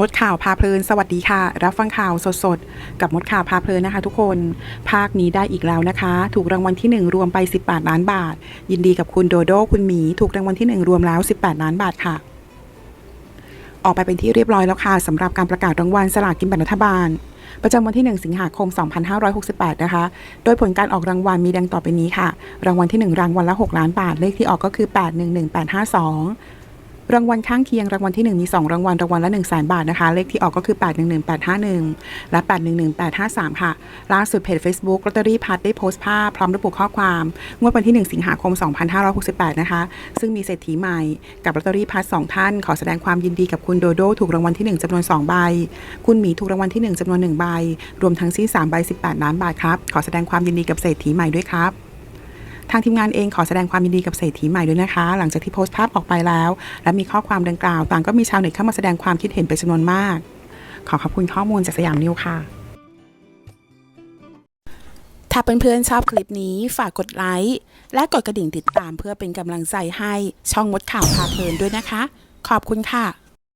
มดข่าวพาเพลิน สวัสดีค่ะ รับฟังข่าวสดๆ กับมดข่าวพาเพลินนะคะ ทุกคน ภาคนี้ได้อีกแล้วนะคะ ถูกรางวัลที่ 1 รวมไป 18 ล้านบาท ยินดีกับคุณโดโดคุณหมี ถูกรางวัลที่ 1 รวมแล้ว 18 ล้านบาทค่ะ ออกไปเป็นที่เรียบร้อยแล้วค่ะสำหรับการประกาศรางวัลสลากกินแบ่งรัฐบาล ประจำวันที่ 1 สิงหาคม 2568 นะคะ โดยผลการออกรางวัลมีดังต่อไปนี้ค่ะ รางวัลที่ 1 รางวัลละ 6 ล้านบาทเลขที่ออกก็คือ 811852 รางวัลข้างเคียงรางวัลที่ 1 มี 2 รางวัลรางวัลละ1 0 0 0 0 0บาทนะคะ เลขที่ออกก็คือ 811851 และ 811853 ค่ะ ล่าสุดเพจ Facebook ลอตเตอรี่พัดได้โพสต์ภาพพร้อมระบุข้อความ งวดวันที่ 1 สิงหาคม 2568 นะคะ ซึ่งมีเศรษฐีใหม่กับลอตเตอรี่พัด2ท่าน ขอแสดงความยินดีกับคุณโดโดถูกรางวัลที่ 1จำนวน 2 ใบ คุณหมีถูกรางวัลที่ 1จำนวน 1 ใบ รวมทั้งสิ้น3ใบ18 ล้านบาทครับขอแสดงความยินดีกับเศรษฐีใหม่ด้วยครับ ทางทีมงานเองขอแสดงความยินดีกับเศรษฐีใหม่ด้วยนะคะ หลังจากที่โพสต์ภาพออกไปแล้ว และมีข้อความดังกล่าว ต่างก็มีชาวเน็ตเข้ามาแสดงความคิดเห็นเป็นจำนวนมาก ขอขอบคุณข้อมูลจากสยามนิวค่ะ ถ้าเพื่อนๆชอบคลิปนี้ฝากกดไลค์และกดกระดิ่งติดตามเพื่อเป็นกำลังใจให้ช่องมดข่าวพาเพลินด้วยนะคะ ขอบคุณค่ะ